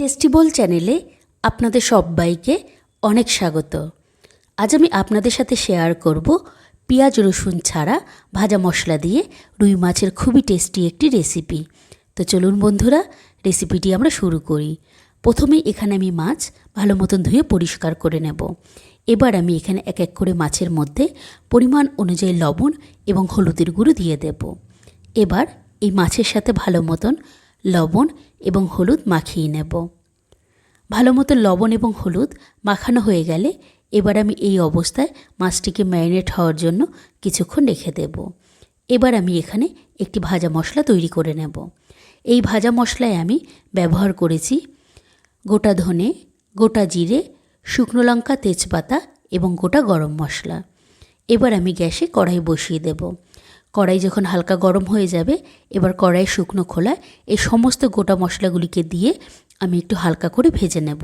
টেস্টিবল চ্যানেলে আপনাদের সবাইকে অনেক স্বাগত। আজ আমি আপনাদের সাথে শেয়ার করব পেঁয়াজ রসুন ছাড়া ভাজা মশলা দিয়ে রুই মাছের খুবই টেস্টি একটি রেসিপি। তো চলুন বন্ধুরা, রেসিপিটি আমরা শুরু করি। প্রথমে এখানে আমি মাছ ভালো মতন ধুয়ে পরিষ্কার করে নেব। এবার আমি এখানে এক এক করে মাছের মধ্যে পরিমাণ অনুযায়ী লবণ এবং হলুদের গুঁড়ো দিয়ে দেব। এবার এই মাছের সাথে ভালো মতন লবণ এবং হলুদ মাখিয়ে নেব। ভালো মতো লবণ এবং হলুদ মাখানো হয়ে গেলে এবার আমি এই অবস্থায় মাছটিকে ম্যারিনেট হওয়ার জন্য কিছুক্ষণ রেখে দেব। এবার আমি এখানে একটি ভাজা মশলা তৈরি করে নেব। এই ভাজা মশলায় আমি ব্যবহার করেছি গোটা ধনে, গোটা জিরে, শুকনো লঙ্কা, তেজপাতা এবং গোটা গরম মশলা। এবার আমি গ্যাসে কড়াই বসিয়ে দেব। কড়াই যখন হালকা গরম হয়ে যাবে, এবার কড়াই শুকনো খোলায় এই সমস্ত গোটা মশলাগুলিকে দিয়ে আমি একটু হালকা করে ভেজে নেব।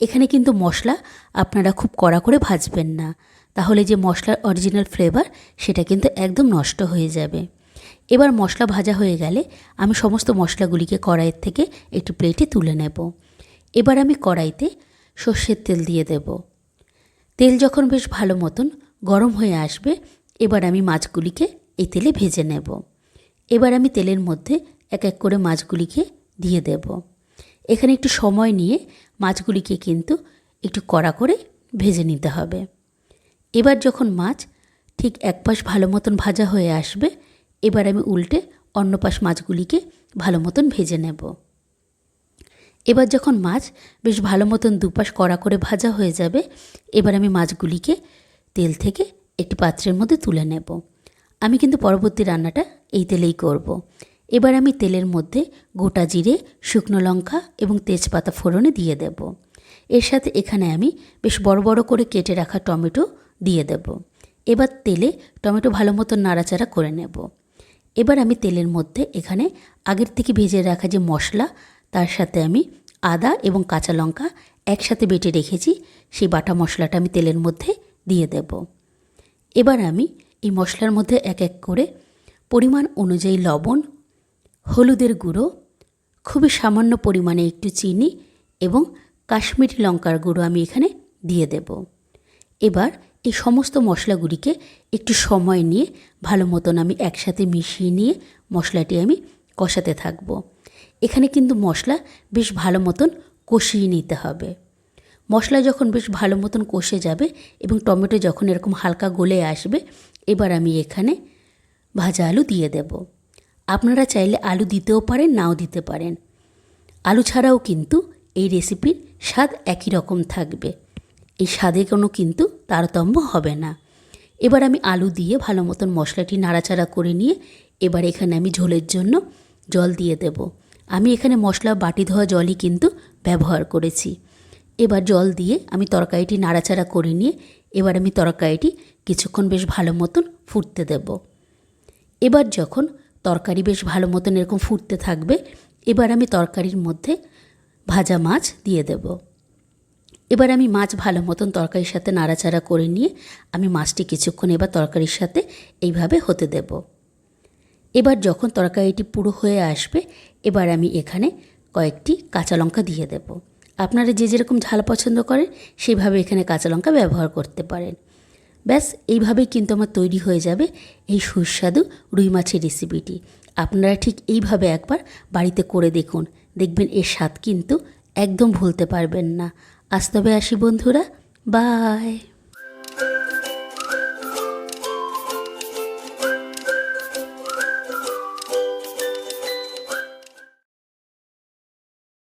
এখানে কিন্তু মশলা আপনারা খুব কড়া করে ভাজবেন না, তাহলে যে মশলার অরিজিনাল ফ্লেভার সেটা কিন্তু একদম নষ্ট হয়ে যাবে। এবার মশলা ভাজা হয়ে গেলে আমি সমস্ত মশলাগুলিকে কড়াইয়ের থেকে একটু প্লেটে তুলে নেব। এবার আমি কড়াইতে সর্ষের তেল দিয়ে দেব। তেল যখন বেশ ভালো মতন গরম হয়ে আসবে, এবার আমি মাছগুলিকে এই তেলে ভেজে নেব। এবার আমি তেলের মধ্যে এক এক করে মাছগুলিকে দিয়ে দেব। এখানে একটু সময় নিয়ে মাছগুলিকে কিন্তু একটু কড়া করে ভেজে নিতে হবে। এবার যখন মাছ ঠিক এক পাশ ভালো মতন ভাজা হয়ে আসবে, এবার আমি উল্টে অন্য পাশ মাছগুলিকে ভালো মতন ভেজে নেব। এবার যখন মাছ বেশ ভালো মতন দুপাশ কড়া করে ভাজা হয়ে যাবে, এবার আমি মাছগুলিকে তেল থেকে একটি পাত্রের মধ্যে তুলে নেব। আমি কিন্তু পরবর্তী রান্নাটা এই তেলেই করব। এবার আমি তেলের মধ্যে গোটা জিরে, শুকনো লঙ্কা এবং তেজপাতা ফোড়নে দিয়ে দেব। এর সাথে এখানে আমি বেশ বড় বড় করে কেটে রাখা টমেটো দিয়ে দেব। এবার তেলে টমেটো ভালো মতো নাড়াচাড়া করে নেব। এবার আমি তেলের মধ্যে এখানে আগের থেকে ভেজে রাখা যে মশলা, তার সাথে আমি আদা এবং কাঁচা লঙ্কা একসাথে বেটে রেখেছি, সেই বাটা মশলাটা আমি তেলের মধ্যে দিয়ে দেব। এবার আমি এই মশলার মধ্যে এক এক করে পরিমাণ অনুযায়ী লবণ, হলুদের গুঁড়ো, খুবই সামান্য পরিমাণে একটু চিনি এবং কাশ্মীরি লঙ্কার গুঁড়ো আমি এখানে দিয়ে দেব। এবার এই সমস্ত মশলাগুলিকে একটু সময় নিয়ে ভালো মতন আমি একসাথে মিশিয়ে নিয়ে মশলাটি আমি কষাতে থাকব। এখানে কিন্তু মশলা বেশ ভালো মতন কষিয়ে নিতে হবে। মশলা যখন বেশ ভালো মতন কষে যাবে এবং টমেটো যখন এরকম হালকা গলে আসবে এবার আমি এখানে ভাজা আলু দিয়ে দেব। আপনারা চাইলে আলু দিতেও পারেন, নাও দিতে পারেন। আলু ছাড়াও কিন্তু এই রেসিপির স্বাদ একই রকম থাকবে। এই স্বাদে কোনো কিন্তু তারতম্য হবে না। এবার আমি আলু দিয়ে ভালো মতন মশলাটি নাড়াচাড়া করে নিয়ে এবার এখানে আমি ঝোলের জন্য জল দিয়ে দেব। আমি এখানে মশলা বাটি ধোয়া জলই কিন্তু ব্যবহার করেছি। এবার জল দিয়ে আমি তরকারিটি নাড়াচাড়া করে নিয়ে এবার আমি তরকারিটি কিছুক্ষণ বেশ ভালো মতন ফুটতে দেব। এবার যখন তরকারি বেশ ভালো মতন এরকম ফুটতে থাকবে, এবার আমি তরকারির মধ্যে ভাজা মাছ দিয়ে দেব। এবার আমি মাছ ভালো মতন তরকারির সাথে নাড়াচাড়া করে নিয়ে আমি মাছটি কিছুক্ষণ এবার তরকারির সাথে এইভাবে হতে দেব। এবার যখন তরকারিটি পুরো হয়ে আসবে, এবার আমি এখানে কয়েকটি কাঁচা লঙ্কা দিয়ে দেব। আপনারা যে যেরকম ঝাল পছন্দ করেন সেইভাবে এখানে কাঁচা লঙ্কা ব্যবহার করতে পারেন। ব্যাস, এইভাবেই কিন্তু আমার তৈরি হয়ে যাবে এই সুস্বাদু রুই মাছের রেসিপিটি। আপনারা ঠিক এইভাবে একবার বাড়িতে করে দেখুন। দেখবেন এর স্বাদ কিন্তু একদম ভুলতে পারবেন না। আস্তবে তবে আসি বন্ধুরা। বাই!